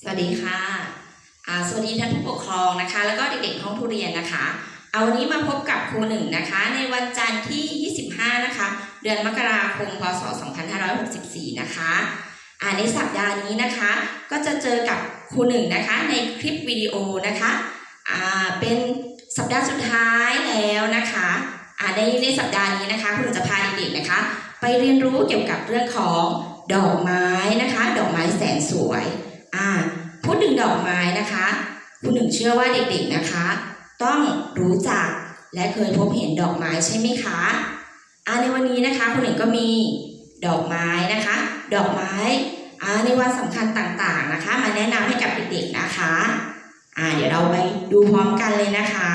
สวัสดีค่ะ สวัสดีท่านผู้ปกครองนะคะ แล้วก็เด็กๆห้องทุเรียนนะคะ เอาวันนี้มาพบกับครูหนึ่งนะคะ ในวันจันทร์ที่ 25 นะคะ เดือนมกราคม พศ 2564 นะคะอ่าในสัปดาห์นี้นะคะ ก็จะเจอกับครูหนึ่งนะคะ ในคลิปวิดีโอนะคะอ่าเป็นสัปดาห์สุดท้ายแล้วนะคะอ่าในในสัปดาห์นี้นะคะครูหนึ่งจะพาเด็กๆนะคะ ไปเรียนรู้เกี่ยวกับเรื่องของดอกไม้นะคะ ดอกไม้แสนสวย พูดถึงดอกไม้นะคะคุณหนึ่งเชื่อว่าเด็กๆนะคะ ต้องรู้จักและเคยพบเห็นดอกไม้ใช่ไหมคะอ่าในวันนี้นะคะคุณหนึ่งก็มีดอกไม้นะคะ ดอกไม้อ่าในวันสำคัญต่างๆนะคะ มาแนะนำให้กับเด็กๆนะคะอ่าเดี๋ยวเราไปดูพร้อมกันเลยนะคะ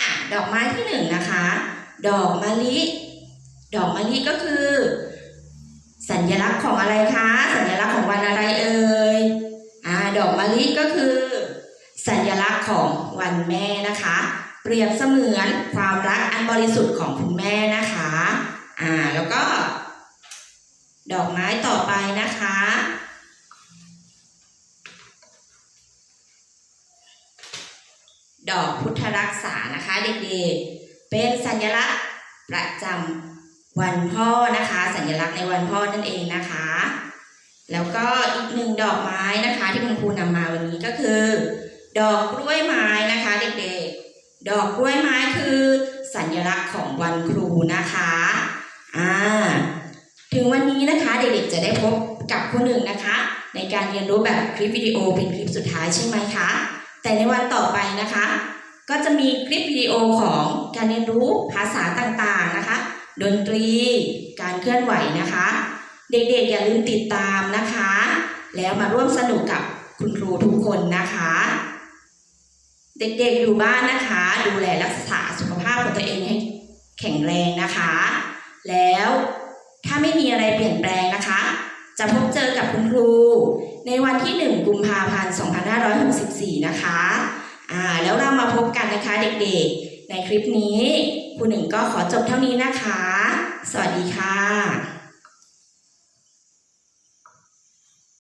อะดอกไม้ที่หนึ่งนะคะ ดอกมะลิ ดอกมะลิก็คือ สัญลักษณ์ของอะไรคะ สัญลักษณ์ของวันอะไรเอ่ยอ่าดอกมะลิก็คือ สัญลักษณ์ของวันแม่นะคะ เปรียบเสมือนความรักอันบริสุทธิ์ของคุณแม่นะคะอ่าแล้วก็ ดอกไม้ต่อไปนะคะดอกพุทธรักษานะคะเด็กๆ เป็นสัญลักษณ์ประจำ วันพ่อนะคะ สัญลักษณ์ในวันพ่อนั่นเองนะคะ แล้วก็อีกหนึ่งดอกไม้นะคะ ที่คุณครูนำมาวันนี้ก็คือ ดอกกล้วยไม้นะคะเด็กๆ ดอกกล้วยไม้คือ สัญลักษณ์ของวันครูนะคะอ่าถึงวันนี้นะคะเด็กๆจะได้พบกับครูหนึ่งนะคะ ในการเรียนรู้แบบคลิปวิดีโอเป็นคลิปสุดท้ายใช่ไหมคะ แต่ในวันต่อไปนะคะ ก็จะมีคลิปวิดีโอของการเรียนรู้ภาษาต่างๆนะคะ ดนตรี การเคลื่อนไหวนะคะ เด็กๆอย่าลืมติดตามนะคะ แล้วมาร่วมสนุกกับคุณครูทุกคนนะคะ เด็กๆอยู่บ้านนะคะ ดูแลรักษาสุขภาพของตัวเองให้แข็งแรงนะคะ แล้วถ้าไม่มีอะไรเปลี่ยนแปลงนะคะ จะพบเจอกับคุณครู ในวันที่ 1 กุมภาพันธ์ 2564 นะคะอ่าแล้วเรามาพบกันนะคะ เด็กๆ ในคลิปนี้ครูหนึ่งก็ขอจบเท่านี้นะคะ สวัสดีค่ะ